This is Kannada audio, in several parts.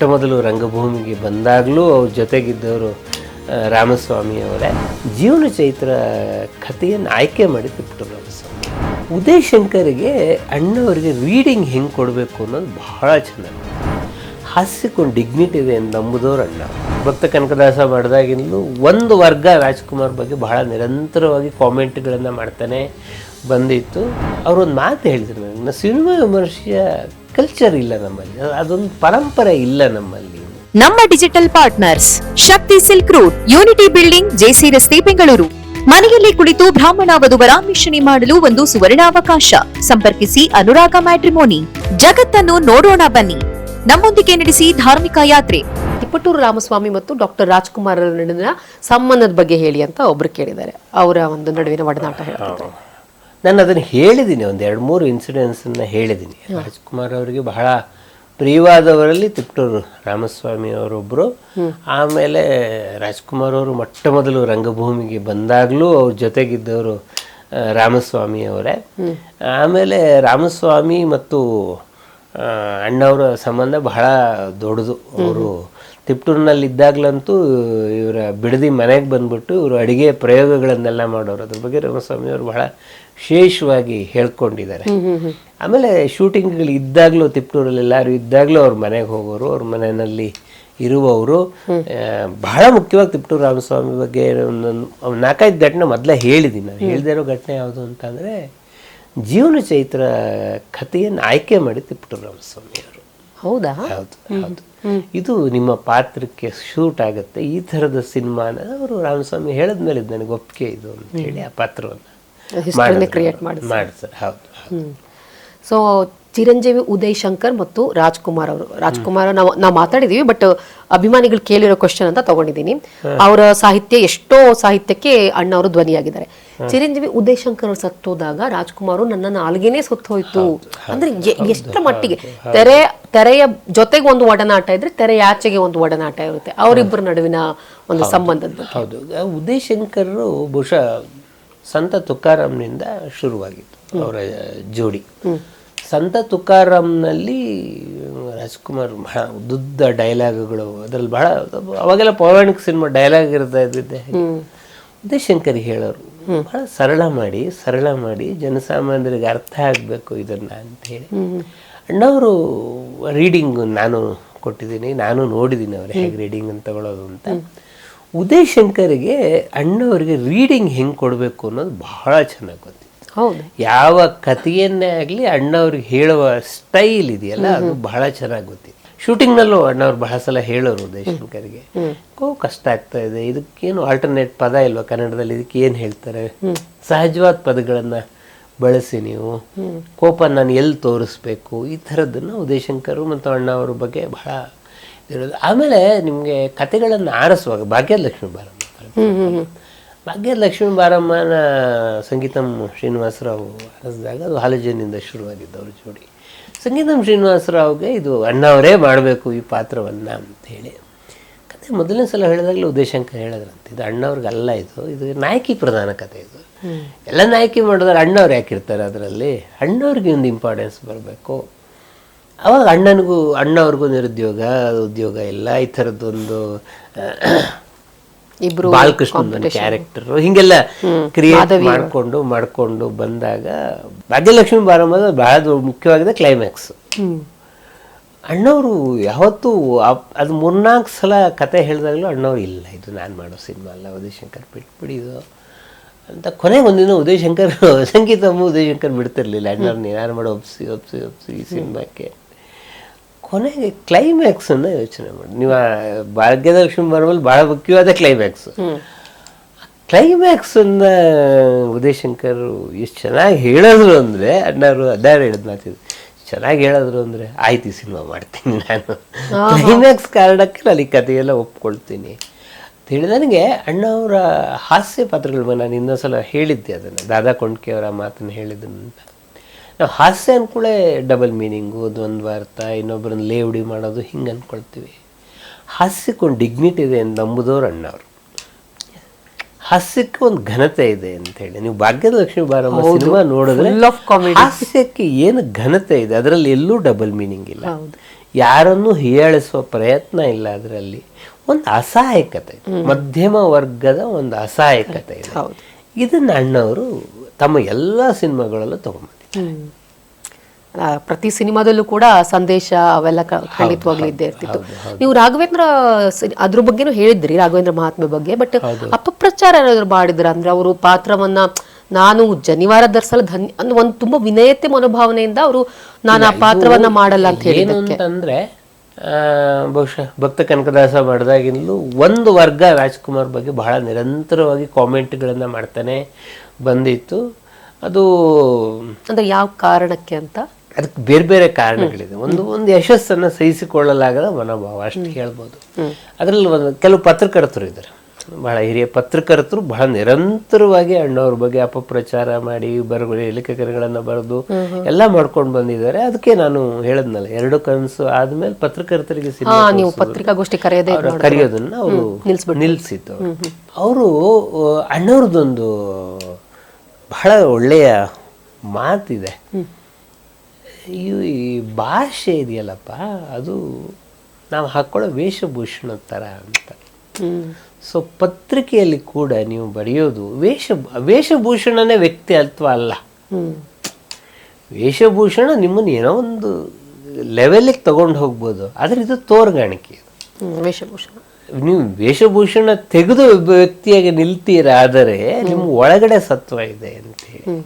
ಮೊಟ್ಟ ಮೊದಲು ರಂಗಭೂಮಿಗೆ ಬಂದಾಗಲೂ ಅವ್ರ ಜೊತೆಗಿದ್ದವರು ರಾಮಸ್ವಾಮಿ ಅವರೇ, ಜೀವನ ಚೈತ್ರ ಕಥೆಯನ್ನು ಆಯ್ಕೆ ಮಾಡಿ ತಿಪ್ಪಟು ರಾಮಸ್ವಾಮಿ. ಉದಯ್ ಶಂಕರ್ಗೆ ಅಣ್ಣವರಿಗೆ ರೀಡಿಂಗ್ ಹೆಂಗೆ ಕೊಡಬೇಕು ಅನ್ನೋದು ಬಹಳ ಚೆನ್ನಾಗಿ ಹಾಸ್ಯಕ್ಕೊಂದು ಡಿಗ್ನಿಟಿ ಇದೆ ಅಂತ ನಂಬುದವ್ರು ಅಣ್ಣ. ಭಕ್ತ ಕನಕದಾಸ ಮಾಡಿದಾಗಿಂದಲೂ ಒಂದು ವರ್ಗ ರಾಜ್ಕುಮಾರ್ ಬಗ್ಗೆ ಬಹಳ ನಿರಂತರವಾಗಿ ಕಾಮೆಂಟ್ಗಳನ್ನು ಮಾಡ್ತಾನೆ ಬಂದಿತ್ತು. ಅವರೊಂದು ಮಾತು ಹೇಳಿದ್ರು ನನಗೆ. ಸಿನಿಮಾ ವಿಮರ್ಶೆಯ ಕಲ್ಚರ್ ಇಲ್ಲ ನಮ್ಮಲ್ಲಿ. ಅದೊಂದು ಪರಂಪರೆ ಇಲ್ಲ ನಮ್ಮಲ್ಲಿ. ನಮ್ಮ digital partners Shakti silk route unity building JC ರಸ್ತೆ ಬೆಂಗಳೂರು. ಮನೆಯಲ್ಲಿ ಕುಳಿತು ಬ್ರಾಹ್ಮಣ ವಧುವರ ಮಿಶ್ರಣಿ ಮಾಡಲು ಒಂದು ಸುವರ್ಣಾವಕಾಶ. ಸಂಪರ್ಕಿಸಿ ಅನುರಾಗ ಮ್ಯಾಟ್ರಿಮೋನಿ. ಜಗತ್ತನ್ನು ನೋಡೋಣ ಬನ್ನಿ. ನಮ್ಮೊಂದಿಗೆ ನಡೆಸಿ ಧಾರ್ಮಿಕ ಯಾತ್ರೆ. ತಿಪ್ಪಟೂರು ರಾಮಸ್ವಾಮಿ ಮತ್ತು ಡಾಕ್ಟರ್ ರಾಜ್ಕುಮಾರ್ ನಡುವಿನ ಸಂಬಂಧದ ಬಗ್ಗೆ ಹೇಳಿ ಅಂತ ಒಬ್ರು ಕೇಳಿದ್ದಾರೆ. ಅವರ ಒಂದು ನಡುವಿನ ಒಡನಾಟ ಹೇಳ್ತಿದ್ರು ನಾನು ಅದನ್ನು ಹೇಳಿದ್ದೀನಿ ಒಂದು ಎರಡು ಮೂರು ಇನ್ಸಿಡೆನ್ಸನ್ನು ಹೇಳಿದ್ದೀನಿ. ರಾಜ್ಕುಮಾರ್ ಅವರಿಗೆ ಬಹಳ ಪ್ರಿಯವಾದವರಲ್ಲಿ ತಿಪ್ಟೂರು ರಾಮಸ್ವಾಮಿ ಅವರೊಬ್ಬರು ಆಮೇಲೆ ರಾಜ್ಕುಮಾರ್ ಅವರು ಮೊಟ್ಟ ಮೊದಲು ರಂಗಭೂಮಿಗೆ ಬಂದಾಗಲೂ ಅವ್ರ ಜೊತೆಗಿದ್ದವರು ರಾಮಸ್ವಾಮಿ ಅವರೇ. ಆಮೇಲೆ ರಾಮಸ್ವಾಮಿ ಮತ್ತು ಅಣ್ಣವರ ಸಂಬಂಧ ಬಹಳ ದೊಡ್ಡದು. ಅವರು ತಿಪ್ಟೂರಿನಲ್ಲಿ ಇದ್ದಾಗಲಂತೂ ಇವರ ಬಿಡದಿ ಮನೆಗೆ ಬಂದ್ಬಿಟ್ಟು ಇವರು ಅಡುಗೆ ಪ್ರಯೋಗಗಳನ್ನೆಲ್ಲ ಮಾಡೋರು. ಅದ್ರ ಬಗ್ಗೆ ರಂಗಸ್ವಾಮಿಯವರು ಅವರು ಬಹಳ ವಿಶೇಷವಾಗಿ ಹೇಳ್ಕೊಂಡಿದ್ದಾರೆ. ಆಮೇಲೆ ಶೂಟಿಂಗ್ಗಳು ಇದ್ದಾಗಲೂ ತಿಪ್ಟೂರಲ್ಲಿ ಎಲ್ಲರೂ ಇದ್ದಾಗಲೂ ಅವ್ರ ಮನೆಗೆ ಹೋಗೋರು ಅವ್ರ ಮನೆಯಲ್ಲಿ ಇರುವವರು. ಬಹಳ ಮುಖ್ಯವಾಗಿ ತಿಪ್ಟೂರು ರಾಮಸ್ವಾಮಿ ಬಗ್ಗೆ ಒಂದೊಂದು ಒಂದು ನಾಲ್ಕೈದು ಘಟನೆ ಮೊದಲೇ ಹೇಳಿದ್ದೀನಿ ನಾನು. ಹೇಳದೇ ಇರೋ ಘಟನೆ ಯಾವುದು ಅಂತಂದರೆ ಜೀವನ ಚೈತ್ರ ಕಥೆಯನ್ನು ಆಯ್ಕೆ ಮಾಡಿ ತಿಪ್ಟೂರು ರಾಮಸ್ವಾಮಿ ಅವರು. ಹೌದಾ? ಹೌದು ಹೌದು. ಇದು ನಿಮ್ಮ ಪಾತ್ರಕ್ಕೆ ಶೂಟ್ ಆಗುತ್ತೆ. ಈ ಥರದ ಸಿನಿಮಾನ ಅವರು ರಾಮಸ್ವಾಮಿ ಹೇಳಿದ್ಮೇಲೆ ಇದು ನನಗೆ ಒಪ್ಪಿಗೆ ಇದು ಅಂತ ಹೇಳಿ ಆ ಪಾತ್ರವನ್ನು ಕ್ರಿಯೇಟ್ ಮಾಡಿ ಮಾಡ್ತಾರೆ ಹೌದು ಸೊ ಚಿರಂಜೀವಿ ಉದಯ್ ಶಂಕರ್ ಮತ್ತು ರಾಜ್ಕುಮಾರ್ ಅವರು. ರಾಜ್ಕುಮಾರ್ ನಾವು ನಾವು ಮಾತಾಡಿದೀವಿ ಬಟ್ ಅಭಿಮಾನಿಗಳು ಕೇಳಿರೋ ಕ್ವಶನ್ ಅಂತ ತಗೊಂಡಿದ್ದೀನಿ. ಅವರ ಸಾಹಿತ್ಯ ಎಷ್ಟೋ ಸಾಹಿತ್ಯಕ್ಕೆ ಅಣ್ಣ ಅವರು ಧ್ವನಿಯಾಗಿದ್ದಾರೆ. ಚಿರಂಜೀವಿ ಉದಯ್ ಶಂಕರ್ ಅವ್ರು ಸತ್ತೋದಾಗ ರಾಜ್ಕುಮಾರ್ ನನ್ನ ನಾಲ್ಗೆನೇ ಸತ್ತೋಯ್ತು ಅಂದ್ರೆ ಎ- ಎಷ್ಟರ ಮಟ್ಟಿಗೆ? ತೆರೆ ತೆರೆಯ ಜೊತೆಗೆ ಒಂದು ಒಡನಾಟ ಇದ್ರೆ ತೆರೆಯ ಆಚೆಗೆ ಒಂದು ಒಡನಾಟ ಇರುತ್ತೆ. ಅವರಿಬ್ಬರ ನಡುವಿನ ಒಂದು ಸಂಬಂಧದ ಬಗ್ಗೆ ಹೌದು. ಉದಯಶಂಕರ್ ಉದಯ್ ಶಂಕರ್ ಬಹುಶಃ ಸಂತ ತುಕಾರಾಮ್ನಿಂದ ಶುರುವಾಗಿತ್ತು ಅವರ ಜೋಡಿ. ಸಂತ ತುಕಾರಾಮ್ನಲ್ಲಿ ರಾಜ್ಕುಮಾರ್ ಬಹಳ ಉದ್ದ ಡೈಲಾಗ್ಗಳು ಅದರಲ್ಲಿ ಬಹಳ ಅವಾಗೆಲ್ಲ ಪೌರಾಣಿಕ ಸಿನಿಮಾ ಡೈಲಾಗ್ ಇರ್ತಾ ಇದ್ದಿದ್ದೆ. ಉದಯ್ ಶಂಕರ್ ಹೇಳೋರು ಬಹಳ ಸರಳ ಮಾಡಿ ಸರಳ ಮಾಡಿ ಜನಸಾಮಾನ್ಯರಿಗೆ ಅರ್ಥ ಆಗಬೇಕು ಇದನ್ನ ಅಂತ ಹೇಳಿ. ಅಣ್ಣವರು ರೀಡಿಂಗ್ ನಾನು ಕೊಟ್ಟಿದ್ದೀನಿ ನಾನು ನೋಡಿದ್ದೀನಿ ಅವ್ರು ಹೇಗೆ ರೀಡಿಂಗ್ ಅಂತ ತಗೊಳ್ಳೋದು ಅಂತ. ಉದಯ್ ಶಂಕರ್ಗೆ ಅಣ್ಣವರಿಗೆ ರೀಡಿಂಗ್ ಹೆಂಗೆ ಕೊಡಬೇಕು ಅನ್ನೋದು ಬಹಳ ಚೆನ್ನಾಗಿ ಗೊತ್ತಿತ್ತು. ಹೌದು. ಯಾವ ಕಥೆಯನ್ನೇ ಆಗಲಿ ಅಣ್ಣವ್ರಿಗೆ ಹೇಳುವ ಸ್ಟೈಲ್ ಇದೆಯಲ್ಲ ಅದು ಬಹಳ ಚೆನ್ನಾಗಿ ಗೊತ್ತಿತ್ತು. ಶೂಟಿಂಗ್ನಲ್ಲೂ ಅಣ್ಣವ್ರು ಬಹಳ ಸಲ ಹೇಳೋರು ಉದಯ್ ಶಂಕರ್ಗೆ. ಓ ಕಷ್ಟ ಆಗ್ತಾ ಇದೆ ಇದಕ್ಕೇನು ಆಲ್ಟರ್ನೇಟ್ ಪದ ಇಲ್ವಾ ಕನ್ನಡದಲ್ಲಿ ಇದಕ್ಕೆ ಏನು ಹೇಳ್ತಾರೆ ಸಹಜವಾದ ಪದಗಳನ್ನು ಬಳಸಿ ನೀವು. ಕೋಪ ನಾನು ಎಲ್ಲಿ ತೋರಿಸ್ಬೇಕು? ಈ ಥರದ್ದನ್ನು ಉದಯಶಂಕರ್ ಮತ್ತು ಅಣ್ಣ ಅವ್ರ ಬಗ್ಗೆ ಬಹಳ ಇರೋದು. ಆಮೇಲೆ ನಿಮಗೆ ಕತೆಗಳನ್ನು ಆರಿಸುವಾಗ ಭಾಗ್ಯಲಕ್ಷ್ಮಿ ಬಾರಮ್ಮ ಭಾಗ್ಯಲಕ್ಷ್ಮಿ ಬಾರಮ್ಮನ ಸಂಗೀತಂ ಶ್ರೀನಿವಾಸರಾವ್ ಆರಿಸಿದಾಗ ಅದು ಹಾಲಜನಿಂದ ಶುರುವಾಗಿದ್ದವ್ರ ಜೋಡಿ. ಸಂಗೀತಂ ಶ್ರೀನಿವಾಸರಾವ್ಗೆ ಇದು ಅಣ್ಣವರೇ ಮಾಡಬೇಕು ಈ ಪಾತ್ರವನ್ನು ಅಂತೇಳಿ ಕತೆ ಮೊದಲನೇ ಸಲ ಹೇಳಿದಾಗಲೂ ಉದಯಶಂಕರ್ ಹೇಳಿದ್ರಂತೆ. ಇದು ಅಣ್ಣವ್ರಿಗಲ್ಲ ಇದು. ಇದು ನಾಯಕಿ ಪ್ರಧಾನ ಕತೆ ಇದು. ಎಲ್ಲ ನಾಯಕಿ ಮಾಡಿದ್ರೆ ಅಣ್ಣವ್ರು ಯಾಕಿರ್ತಾರೆ ಅದರಲ್ಲಿ? ಅಣ್ಣವ್ರಿಗೆ ಒಂದು ಇಂಪಾರ್ಟೆನ್ಸ್ ಬರಬೇಕು. ಅವಾಗ ಅಣ್ಣನಿಗೂ ಅಣ್ಣವ್ರಿಗೂ ನಿರುದ್ಯೋಗ ಉದ್ಯೋಗ ಇಲ್ಲ. ಈ ಥರದ್ದೊಂದು ಇಬ್ರು ಬಾಲಕೃಷ್ಣ ಕ್ಯಾರೆಕ್ಟರ್ ಹಿಂಗೆಲ್ಲ ಕ್ರಿಯೇಟ್ ಮಾಡಿಕೊಂಡು ಮಾಡಿಕೊಂಡು ಬಂದಾಗ ಭಾಗ್ಯಲಕ್ಷ್ಮಿ ಬಾರಮ್ಮ ಬಹಳ ಮುಖ್ಯವಾಗಿದೆ ಕ್ಲೈಮ್ಯಾಕ್ಸ್ ಅಣ್ಣವರು ಯಾವತ್ತೂ ಅದು ಮೂರ್ನಾಲ್ಕು ಸಲ ಕತೆ ಹೇಳಿದಾಗಲೂ ಅಣ್ಣವ್ರು ಇಲ್ಲ. ಇದು ನಾನು ಮಾಡೋ ಸಿನಿಮಾ ಅಲ್ಲ ಉದಯಶಂಕರ್ ಬಿಟ್ಬಿಡಿ ಇದು ಅಂತ ಕೊನೆಗೆ ಒಂದಿನ ಉದಯಶಂಕರ್ ಸಂಗೀತಮ್ಮ ಉದಯಶಂಕರ್ ಬಿಡ್ತಿರ್ಲಿಲ್ಲ. ಅಣ್ಣವ್ರನ್ನ ಏನಾರು ಮಾಡೋ ಒಪ್ಸಿ ಒಪ್ಸಿ ಒಪ್ಸಿ ಈ ಸಿನಿಮಾಕ್ಕೆ. ಕೊನೆಗೆ ಕ್ಲೈಮ್ಯಾಕ್ಸನ್ನು ಯೋಚನೆ ಮಾಡಿ. ನೀವು ಭಾಗ್ಯದ ಭಾಗ್ಯದಲಕ್ಷ್ಮಿ ಬರುವಲ್ಲಿ ಭಾಳ ಮುಖ್ಯವಾದ ಕ್ಲೈಮ್ಯಾಕ್ಸ್ ಕ್ಲೈಮ್ಯಾಕ್ಸನ್ನು ಉದಯಶಂಕರ್ ಎಷ್ಟು ಚೆನ್ನಾಗಿ ಹೇಳಿದ್ರು ಅಂದರೆ ಅಣ್ಣವರು ಅದಾರು ಹೇಳಿದ್ ಮಾತಿದ್ರು ಚೆನ್ನಾಗಿ ಹೇಳಿದ್ರು ಅಂದರೆ ಆಯ್ತು ಈ ಸಿನಿಮಾ ಮಾಡ್ತೀನಿ ನಾನು. ಕ್ಲೈಮ್ಯಾಕ್ಸ್ ಕಾರಣಕ್ಕೆ ನಾನು ಈ ಕಥೆಯೆಲ್ಲ ಒಪ್ಕೊಳ್ತೀನಿ. ಹೇಳಿ ನನಗೆ ಅಣ್ಣವರ ಹಾಸ್ಯ ಪಾತ್ರಗಳ ಬಗ್ಗೆ ನಾನು ಇನ್ನೊಂದ್ಸಲ ಹೇಳಿದ್ದೆ ಅದನ್ನು. ದಾದಾ ಕೊಂಡ್ಕೆ ಅವರ ಮಾತನ್ನು ಹೇಳಿದ್ದನ್ನು ಅಂತ ನಾವು ಹಾಸ್ಯ ಅಂದ್ಕೂಳೆ ಡಬಲ್ ಮೀನಿಂಗು ದ್ವಂದ್ವ ಅರ್ಥ ಇನ್ನೊಬ್ಬರನ್ನ ಲೇವಡಿ ಮಾಡೋದು ಹಿಂಗೆ ಅಂದ್ಕೊಳ್ತೀವಿ ಹಾಸ್ಯಕ್ಕೊಂದು ಡಿಗ್ನಿಟಿ ಇದೆ ಅಂತ ನಂಬುದವ್ರು ಅಣ್ಣವರು ಹಾಸ್ಯಕ್ಕೆ ಒಂದು ಘನತೆ ಇದೆ ಅಂತ ಹೇಳಿ. ನೀವು ಭಾಗ್ಯದ ಲಕ್ಷ್ಮಿ ಬಾರಮ್ಮ ಸಿನಿಮಾ ನೋಡಿದ್ರೆ ಹಾಸ್ಯಕ್ಕೆ ಏನು ಘನತೆ ಇದೆ? ಅದರಲ್ಲಿ ಎಲ್ಲೂ ಡಬಲ್ ಮೀನಿಂಗ್ ಇಲ್ಲ. ಯಾರನ್ನು ಹೀಯಾಳಿಸುವ ಪ್ರಯತ್ನ ಇಲ್ಲ ಅದರಲ್ಲಿ. ಒಂದು ಅಸಹಾಯಕತೆ ಮಧ್ಯಮ ವರ್ಗದ ಒಂದು ಅಸಹಾಯಕತೆ ಇದೆ. ಹೌದು. ಇದನ್ನ ಅಣ್ಣವರು ತಮ್ಮ ಎಲ್ಲ ಸಿನಿಮಾಗಳಲ್ಲೂ ತಗೊಂಡ್ಬಂದಿದ್ದಾರೆ ಪ್ರತಿ ಸಿನಿಮಾದಲ್ಲೂ ಕೂಡ ಸಂದೇಶ ಅವೆಲ್ಲ ಖಂಡಿತವಾಗ್ಲೂ ಇದ್ದೇ ಇರ್ತಿತ್ತು. ನೀವು ರಾಘವೇಂದ್ರ ಅದ್ರ ಬಗ್ಗೆನೂ ಹೇಳಿದ್ರಿ ರಾಘವೇಂದ್ರ ಮಹಾತ್ಮೆ ಬಗ್ಗೆ ಬಟ್ ಅಪಪ್ರಚಾರ ಏನಾದ್ರು ಮಾಡಿದ್ರ? ಅಂದ್ರೆ ಅವರು ಪಾತ್ರವನ್ನ ನಾನು ಜನಿವಾರ ಧರಿಸಲು ಧನ್ಯ ಅಂದ್ರೆ ಒಂದು ತುಂಬಾ ವಿನಯತೆ ಮನೋಭಾವನೆಯಿಂದ ಅವರು ನಾನು ಆ ಪಾತ್ರವನ್ನ ಮಾಡಲ್ಲ ಅಂತ ಹೇಳಿ ಅಂತಂದ್ರೆ ಬಹುಶಃ ಭಕ್ತ ಕನಕದಾಸ ಮಾಡಿದಾಗಿಂದಲೂ ಒಂದು ವರ್ಗ ರಾಜ್ಕುಮಾರ್ ಬಗ್ಗೆ ಬಹಳ ನಿರಂತರವಾಗಿ ಕಾಮೆಂಟ್ಗಳನ್ನ ಮಾಡ್ತಾನೆ ಬಂದಿತ್ತು. ಅದು ಅಂದ್ರೆ ಯಾವ ಕಾರಣಕ್ಕೆ ಅಂತ? ಅದಕ್ಕೆ ಬೇರೆ ಬೇರೆ ಕಾರಣಗಳಿದೆ. ಒಂದು ಒಂದು ಯಶಸ್ಸನ್ನು ಸಹಿಸಿಕೊಳ್ಳಲಾಗದ ಮನೋಭಾವ ಅಷ್ಟು ಹೇಳ್ಬೋದು. ಅದರಲ್ಲಿ ಒಂದು ಕೆಲವು ಪತ್ರಕರ್ತರು ಇದ್ದಾರೆ. ಬಹಳ ಹಿರಿಯ ಪತ್ರಕರ್ತರು ಬಹಳ ನಿರಂತರವಾಗಿ ಅಣ್ಣವ್ರ ಬಗ್ಗೆ ಅಪಪ್ರಚಾರ ಮಾಡಿ ಬರಗುಳಿ ಲೇಖಕರುಗಳನ್ನು ಬರೆದು ಎಲ್ಲ ಮಾಡ್ಕೊಂಡು ಬಂದಿದ್ದಾರೆ. ಅದಕ್ಕೆ ನಾನು ಹೇಳದ್ನಲ್ಲ ಎರಡು ಕನಸು ಆದ್ಮೇಲೆ ಪತ್ರಕರ್ತರಿಗೆ ನೀವು ಪತ್ರಿಕಾಗೋಷ್ಠಿ ಕರೆಯೋದನ್ನ ಅವರು ನಿಲ್ಲಿಸಿದ್ದು ಅವರು ಅಣ್ಣವ್ರದ್ದೊಂದು ಬಹಳ ಒಳ್ಳೆಯ ಮಾತಿದೆ. ಈ ಭಾಷೆ ಇದೆಯಲ್ಲಪ್ಪ ಅದು ನಾವು ಹಾಕ್ಕೊಳ್ಳೋ ವೇಷಭೂಷಣ ಥರ ಅಂತ. ಸೊ ಪತ್ರಿಕೆಯಲ್ಲಿ ಕೂಡ ನೀವು ಬರೆಯೋದು ವೇಷ ವೇಷಭೂಷಣನೇ ವ್ಯಕ್ತಿ ಅಥವಾ ಅಲ್ಲ. ವೇಷಭೂಷಣ ನಿಮ್ಮನ್ನು ಏನೋ ಒಂದು ಲೆವೆಲಿಗೆ ತಗೊಂಡು ಹೋಗ್ಬೋದು. ಆದರೆ ಇದು ತೋರ್ಗಾಣಿಕೆ. ವೇಷಭೂಷಣ. ನೀವು ವೇಷಭೂಷಣ ತೆಗೆದು ಒಬ್ಬ ವ್ಯಕ್ತಿಯಾಗಿ ನಿಲ್ತೀರಾದರೆ ನಿಮ್ಮ ಒಳಗಡೆ ಸತ್ವ ಇದೆ ಅಂತೇಳಿ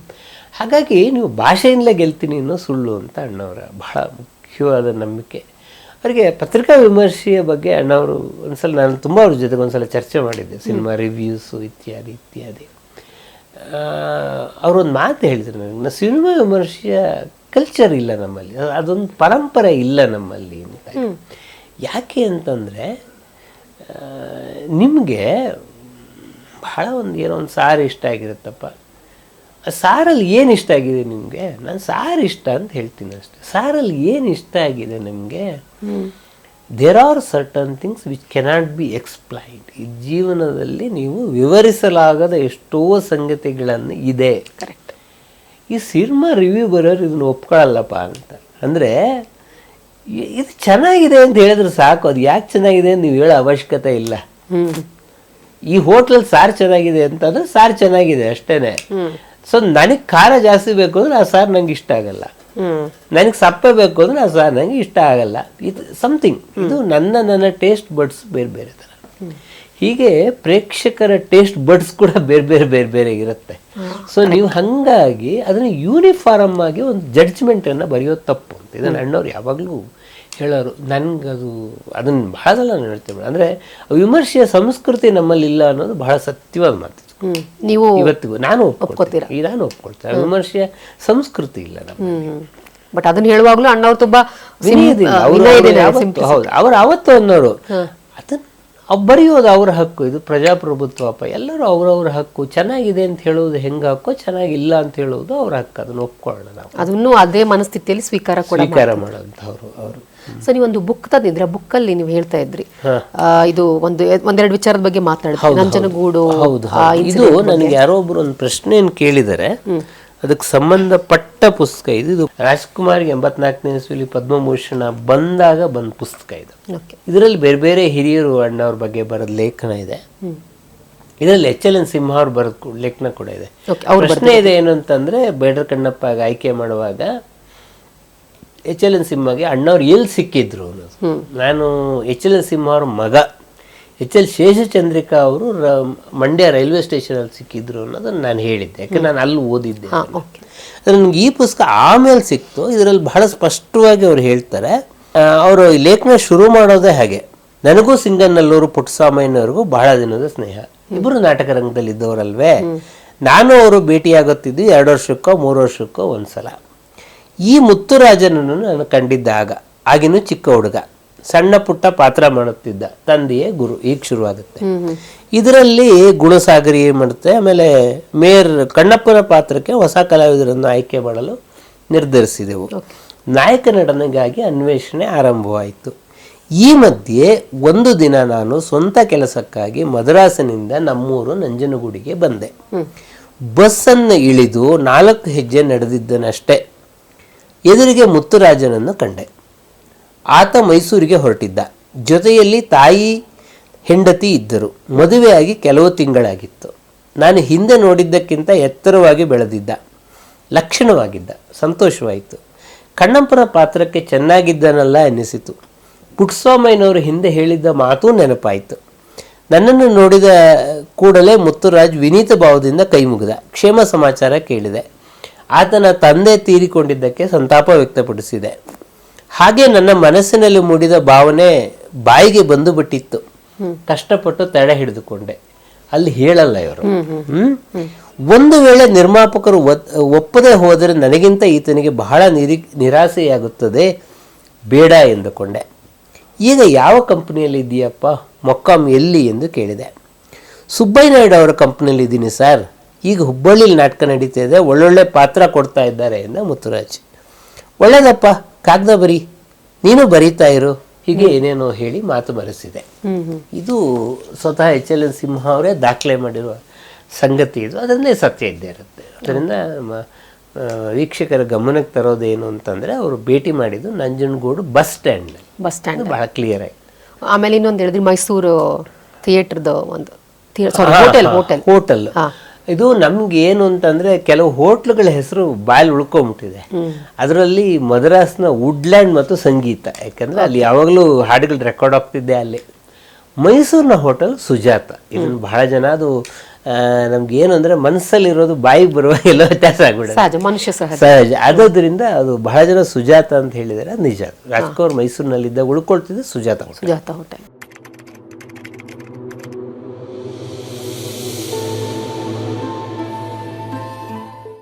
ಹಾಗಾಗಿ ನೀವು ಭಾಷೆಯಿಂದಲೇ ಗೆಲ್ತೀನಿ ಅನ್ನೋ ಸುಳ್ಳು ಅಂತ ಅಣ್ಣವರ ಬಹಳ ಮುಖ್ಯವಾದ ನಂಬಿಕೆ. ಅವರಿಗೆ ಪತ್ರಿಕಾ ವಿಮರ್ಶೆಯ ಬಗ್ಗೆ ಅಣ್ಣವರು ಒಂದ್ಸಲ ನಾನು ತುಂಬ ಅವ್ರ ಜೊತೆಗೆ ಒಂದ್ಸಲ ಚರ್ಚೆ ಮಾಡಿದ್ದೆ ಸಿನಿಮಾ ರಿವ್ಯೂಸು ಇತ್ಯಾದಿ ಇತ್ಯಾದಿ. ಅವರೊಂದು ಮಾತು ಹೇಳಿದ್ರು ನನಗೆ ಸಿನಿಮಾ ವಿಮರ್ಶೆಯ ಕಲ್ಚರ್ ಇಲ್ಲ ನಮ್ಮಲ್ಲಿ ಅದೊಂದು ಪರಂಪರೆ ಇಲ್ಲ ನಮ್ಮಲ್ಲಿ ಯಾಕೆ ಅಂತಂದರೆ ನಿಮಗೆ ಬಹಳ ಒಂದು ಏನೋ ಒಂದು ಸಾರಿ ಇಷ್ಟ ಆಗಿರುತ್ತಪ್ಪ. ಸಾರಲ್ಲಿ ಏನು ಇಷ್ಟ ಆಗಿದೆ ನಿಮಗೆ? ನಾನು ಸಾರು ಇಷ್ಟ ಅಂತ ಹೇಳ್ತೀನಿ ಅಷ್ಟೇ. ಸಾರಲ್ಲಿ ಏನು ಇಷ್ಟ ಆಗಿದೆ ನಿಮಗೆ? There are certain things which cannot be explained ಈ ಜೀವನದಲ್ಲಿ ನೀವು ವಿವರಿಸಲಾಗದ ಎಷ್ಟೋ ಸಂಗತಿಗಳನ್ನು ಇದೆ. ಕರೆಕ್ಟ್ ಈ ಸಿನಿಮಾ ರಿವ್ಯೂ ಬರೋರು ಇದನ್ನು ಒಪ್ಕೊಳ್ಳಲ್ಲಪ್ಪ ಅಂತ. ಅಂದರೆ ಇದು ಚೆನ್ನಾಗಿದೆ ಅಂತ ಹೇಳಿದ್ರೆ ಸಾಕು. ಅದು ಯಾಕೆ ಚೆನ್ನಾಗಿದೆ ಅಂತ ನೀವು ಹೇಳೋ ಅವಶ್ಯಕತೆ ಇಲ್ಲ. ಈ ಹೋಟ್ಲಲ್ಲಿ ಸಾರು ಚೆನ್ನಾಗಿದೆ ಅಂತಂದ್ರೆ ಸಾರು ಚೆನ್ನಾಗಿದೆ ಅಷ್ಟೇನೆ. ಸೊ ನನಗೆ ಖಾರ ಜಾಸ್ತಿ ಬೇಕು ಅಂದ್ರೆ ಆ ಸಾರ್ ನಂಗೆ ಇಷ್ಟ ಆಗಲ್ಲ. ನನಗೆ ಸಪ್ಪೆ ಬೇಕು ಅಂದ್ರೆ ಆ ಸಾರ್ ನಂಗೆ ಇಷ್ಟ ಆಗಲ್ಲ. ಇದು ಸಮಥಿಂಗ್ ಇದು ನನ್ನ ನನ್ನ ಟೇಸ್ಟ್ ಬಡ್ಸ್ ಬೇರೆ ಬೇರೆ ಥರ ಹೀಗೆ ಪ್ರೇಕ್ಷಕರ ಟೇಸ್ಟ್ ಬಡ್ಸ್ ಕೂಡ ಬೇರೆ ಬೇರೆ ಬೇರೆ ಬೇರೆ ಇರುತ್ತೆ. ಸೊ ನೀವು ಹಾಗಾಗಿ ಅದನ್ನು ಯೂನಿಫಾರ್ಮ್ ಆಗಿ ಒಂದು ಜಡ್ಜ್ಮೆಂಟನ್ನು ಬರೆಯೋದು ತಪ್ಪು ಅಂತ. ಇದನ್ನು ಅಣ್ಣವ್ರು ಯಾವಾಗಲೂ ಹೇಳೋರು ನನಗದು ಅದನ್ನು ಬಹಳ ಸಲ ನಾನು ಹೇಳ್ತೇನೆ ಅಂದರೆ ವಿಮರ್ಶೆಯ ಸಂಸ್ಕೃತಿ ನಮ್ಮಲ್ಲಿ ಇಲ್ಲ ಅನ್ನೋದು ಬಹಳ ಸತ್ಯವಾದ ಮಾತು ನೀವು ಇವತ್ತಿಗೂ ನಾನು ಒಪ್ಕೊಳ್ತೀನಿ. ಈ ನಾನು ಒಪ್ಕೊಳ್ತೇನೆ. ವಿಮರ್ಶೆಯ ಸಂಸ್ಕೃತಿ ಇಲ್ಲ ನಮ್ಮ ಬಟ್ ಅದನ್ನ ಹೇಳುವಾಗಲೂ ಅಣ್ಣವ್ರು ತುಂಬಾ. ಹೌದು ಅವ್ರು ಅವತ್ತು ಅನ್ನೋರು ಅದನ್ನ ಅವ್ ಬರೆಯೋದು ಅವ್ರ ಹಕ್ಕು ಇದು ಪ್ರಜಾಪ್ರಭುತ್ವ ಅಪ್ಪ ಎಲ್ಲರೂ ಅವ್ರವ್ರ ಹಕ್ಕು. ಚೆನ್ನಾಗಿದೆ ಅಂತ ಹೇಳೋದು ಹೆಂಗ ಹಕ್ಕು ಚೆನ್ನಾಗಿಲ್ಲ ಅಂತ ಹೇಳೋದು ಅವ್ರ ಹಕ್ಕು. ಅದನ್ನ ಒಪ್ಕೊಳ್ಳೋಣ ನಾವು. ಅದನ್ನು ಅದೇ ಮನಸ್ಥಿತಿಯಲ್ಲಿ ಸ್ವೀಕಾರ ಕೂಡ ಸ್ವೀಕಾರ ಮಾಡೋಂಥವ್ರು ಅವರು. ಸೊ ಒಂದು ಬುಕ್ ತಂದಿದ್ರೆ? ಬುಕ್ ಅಲ್ಲಿ ನೀವು ಹೇಳ್ತಾ ಇದ್ರಿ. ಇದು ಒಂದು ಒಂದೆರಡು ವಿಚಾರದ ಬಗ್ಗೆ ಮಾತಾಡ್ತೀವಿ. ನಂಜನಗೂಡು ಹೌದು. ಇದು ನನಗೆ ಯಾರೋ ಒಬ್ರು ಒಂದು ಪ್ರಶ್ನೆಯನ್ನು ಕೇಳಿದರೆ ಅದಕ್ಕೆ ಸಂಬಂಧಪಟ್ಟ ಪುಸ್ತಕ ಇದು. ಇದು ರಾಜ್ಕುಮಾರ್ಗೆ ಎಂಬತ್ನಾಲ್ಕನೇ ಇಸ್ವಿಲಿ ಪದ್ಮಭೂಷಣ ಬಂದಾಗ ಬಂದ ಪುಸ್ತಕ ಇದು. ಇದರಲ್ಲಿ ಬೇರೆ ಬೇರೆ ಹಿರಿಯರು ಅಣ್ಣವ್ರ ಬಗ್ಗೆ ಬರೋದು ಲೇಖನ ಇದೆ. ಇದರಲ್ಲಿ ಎಚ್ ಎಲ್ ಎನ್ ಸಿಂಹ ಅವ್ರು ಬರೋದು ಲೇಖನ ಕೂಡ ಇದೆ. ಪ್ರಶ್ನೆ ಇದೆ ಏನು ಅಂತಂದ್ರೆ ಬೇಡರ್ ಕಣ್ಣಪ್ಪ ಆಯ್ಕೆ ಮಾಡುವಾಗ ಎಚ್ ಎಲ್ ಎನ್ ಸಿಂಹಗೆ ಅಣ್ಣವ್ರು ಎಲ್ಲಿ ಸಿಕ್ಕಿದ್ರು ಅನ್ನೋದು. ನಾನು ಎಚ್ ಎಲ್ ಎನ್ ಸಿಂಹ ಅವ್ರ ಮಗ. ಎಚ್ ಎಲ್ ಶೇಷಚಂದ್ರಿಕಾ ಅವರು ಮಂಡ್ಯ ರೈಲ್ವೆ ಸ್ಟೇಷನಲ್ಲಿ ಸಿಕ್ಕಿದ್ರು ಅನ್ನೋದನ್ನ ನಾನು ಹೇಳಿದ್ದೆ. ಯಾಕೆ ನಾನು ಅಲ್ಲಿ ಓದಿದ್ದೆ ಅಂದ್ರೆ ನನಗೆ ಈ ಪುಸ್ತಕ ಆಮೇಲೆ ಸಿಕ್ತು. ಇದರಲ್ಲಿ ಬಹಳ ಸ್ಪಷ್ಟವಾಗಿ ಅವ್ರು ಹೇಳ್ತಾರೆ ಅವರು ಈ ಲೇಖನ ಶುರು ಮಾಡೋದೇ ಹಾಗೆ. ನನಗೂ ಸಿಂಗನ್ನಲ್ಲೂರು ಪುಟ್ಟಸ್ವಾಮಯ್ಯನವ್ರಿಗೂ ಬಹಳ ದಿನದ ಸ್ನೇಹ. ಇಬ್ಬರು ನಾಟಕ ರಂಗದಲ್ಲಿ ಇದ್ದವರಲ್ವೇ ನಾನು ಅವರು ಭೇಟಿಯಾಗುತ್ತಿದ್ದು ಎರಡು ವರ್ಷಕ್ಕೋ ಮೂರು ವರ್ಷಕ್ಕೋ ಒಂದ್ಸಲ. ಈ ಮುತ್ತುರಾಜನನ್ನು ನಾನು ಕಂಡಿದ್ದಾಗ ಆಗಿನೂ ಚಿಕ್ಕ ಹುಡುಗ. ಸಣ್ಣ ಪುಟ್ಟ ಪಾತ್ರ ಮಾಡುತ್ತಿದ್ದ ತಂದೆಯೇ ಗುರು ಈಗ ಶುರುವಾಗುತ್ತೆ. ಇದರಲ್ಲಿ ಗುಣಸಾಗರಿ ಮಾಡುತ್ತೆ? ಆಮೇಲೆ ಮೇಯರ್ ಕಣ್ಣಪ್ಪನ ಪಾತ್ರಕ್ಕೆ ಹೊಸ ಕಲಾವಿದರನ್ನು ಆಯ್ಕೆ ಮಾಡಲು ನಿರ್ಧರಿಸಿದೆವು. ನಾಯಕ ನಟನೆಗಾಗಿ ಅನ್ವೇಷಣೆ ಆರಂಭವಾಯಿತು. ಈ ಮಧ್ಯೆ ಒಂದು ದಿನ ನಾನು ಸ್ವಂತ ಕೆಲಸಕ್ಕಾಗಿ ಮದ್ರಾಸಿನಿಂದ ನಮ್ಮೂರು ನಂಜನಗೂಡಿಗೆ ಬಂದೆ. ಬಸ್ಸನ್ನು ಇಳಿದು ನಾಲ್ಕು ಹೆಜ್ಜೆ ನಡೆದಿದ್ದನಷ್ಟೇ. ಎದುರಿಗೆ ಮುತ್ತುರಾಜನನ್ನು ಕಂಡೆ. ಆತ ಮೈಸೂರಿಗೆ ಹೊರಟಿದ್ದ. ಜೊತೆಯಲ್ಲಿ ತಾಯಿ, ಹೆಂಡತಿ ಇದ್ದರು. ಮದುವೆಯಾಗಿ ಕೆಲವು ತಿಂಗಳಾಗಿತ್ತು. ನಾನು ಹಿಂದೆ ನೋಡಿದ್ದಕ್ಕಿಂತ ಎತ್ತರವಾಗಿ ಬೆಳೆದಿದ್ದ. ಲಕ್ಷಣವಾಗಿದ್ದ. ಸಂತೋಷವಾಯಿತು. ಕಣ್ಣಪ್ಪನ ಪಾತ್ರಕ್ಕೆ ಚೆನ್ನಾಗಿದ್ದನಲ್ಲ ಎನ್ನಿಸಿತು ಪುಟ್ಸ್ವಾಮಯ್ಯನವರು ಹಿಂದೆ ಹೇಳಿದ್ದ ಮಾತೂ ನೆನಪಾಯಿತು. ನನ್ನನ್ನು ನೋಡಿದ ಕೂಡಲೇ ಮುತ್ತುರಾಜ್ ವಿನೀತ ಭಾವದಿಂದ ಕೈ ಮುಗಿದ ಕ್ಷೇಮ ಸಮಾಚಾರ ಕೇಳಿದೆ. ಆತನ ತಂದೆ ತೀರಿಕೊಂಡಿದ್ದಕ್ಕೆ ಸಂತಾಪ ವ್ಯಕ್ತಪಡಿಸಿದೆ. ಹಾಗೆ ನನ್ನ ಮನಸ್ಸಿನಲ್ಲಿ ಮೂಡಿದ ಭಾವನೆ ಬಾಯಿಗೆ ಬಂದು ಬಿಟ್ಟಿತ್ತು. ಕಷ್ಟಪಟ್ಟು ತಡೆ ಹಿಡಿದುಕೊಂಡೆ. ಅಲ್ಲಿ ಹೇಳಲ್ಲ ಇವರು. ಒಂದು ವೇಳೆ ನಿರ್ಮಾಪಕರು ಒಪ್ಪದೆ ಹೋದರೆ ನನಗಿಂತ ಈತನಿಗೆ ಬಹಳ ನಿರಿ ನಿರಾಸೆಯಾಗುತ್ತದೆ. ಬೇಡ ಎಂದುಕೊಂಡೆ. ಈಗ ಯಾವ ಕಂಪನಿಯಲ್ಲಿ ಇದೆಯಪ್ಪ? ಮೊಕ್ಕಾಮ್ ಎಲ್ಲಿ ಎಂದು ಕೇಳಿದೆ. ಸುಬ್ಬಯ್ಯನಾಯ್ಡು ಅವರ ಕಂಪ್ನಿಯಲ್ಲಿ ಇದ್ದೀನಿ ಸರ್. ಈಗ ಹುಬ್ಬಳ್ಳಿಲಿ ನಾಟಕ ನಡೀತಾ ಇದೆ. ಒಳ್ಳೊಳ್ಳೆ ಪಾತ್ರ ಕೊಡ್ತಾ ಇದ್ದಾರೆ ಎಂದ ಮುತ್ತುರಾಜ್. ಒಳ್ಳೇದಪ್ಪ. ಕಾಗದ ಬರಿ? ನೀನು ಬರೀತಾ ಇರು. ಹೀಗೆ ಏನೇನೋ ಹೇಳಿ ಮಾತು ಬರೆಸಿದೆ. ಇದು ಸ್ವತಃ ಎಚ್ ಎಲ್ ಎನ್ ಸಿಂಹ ಅವರೇ ದಾಖಲೆ ಮಾಡಿರುವ ಸಂಗತಿ ಇದು. ಅದನ್ನೇ ಸತ್ಯ ಇದ್ದೇ ಇರುತ್ತೆ. ಅದರಿಂದ ವೀಕ್ಷಕರ ಗಮನಕ್ಕೆ ತರೋದೇನು ಅಂತಂದರೆ ಅವರು ಭೇಟಿ ಮಾಡಿದ್ದು Nanjangud bus stand. Bus stand. ಬಹಳ ಕ್ಲಿಯರ್ ಆಗಿ. ಆಮೇಲೆ ಇನ್ನೊಂದು ಹೇಳಿದ್ರೆ ಮೈಸೂರು ಥಿಯೇಟರ್ದು ಒಂದು ಹೋಟೆಲ್ ಹೋಟೆಲ್ ಹೋಟೆಲ್. ಇದು ನಮ್ಗೆ ಏನು ಅಂತಂದ್ರೆ ಕೆಲವು ಹೋಟ್ಲುಗಳ ಹೆಸರು ಬಾಯಲ್ಲಿ ಉಳ್ಕೊಂಬಿಟ್ಟಿದೆ. ಅದರಲ್ಲಿ ಮದ್ರಾಸ್ನ ವುಡ್ಲ್ಯಾಂಡ್ ಮತ್ತು ಸಂಗೀತ. ಯಾಕಂದ್ರೆ ಅಲ್ಲಿ ಯಾವಾಗಲೂ ಹಾಡುಗಳು ರೆಕಾರ್ಡ್ ಆಗ್ತಿದ್ದೆ ಅಲ್ಲಿ. ಮೈಸೂರಿನ ಹೋಟೆಲ್ ಸುಜಾತ. ಇದನ್ನು ಬಹಳ ಜನ ಅದು ನಮ್ಗೆ ಏನು ಅಂದ್ರೆ ಮನಸ್ಸಲ್ಲಿರೋದು ಬಾಯಿಗೆ ಬರುವ ಎಲ್ಲ ವ್ಯತ್ಯಾಸ ಆಗ್ಬಿಡುತ್ತೆ. ಮನುಷ್ಯ ಸಹಜ. ಅದರಿಂದ ಅದು ಬಹಳ ಜನ ಸುಜಾತ ಅಂತ ಹೇಳಿದರೆ ನಿಜ. ರಾಜ್ಕೋರ್ ಮೈಸೂರಿನಲ್ಲಿದ್ದ ಉಳ್ಕೊಳ್ತಿದ್ದೆ ಸುಜಾತ. ಸುಜಾತ ಹೋಟೆಲ್.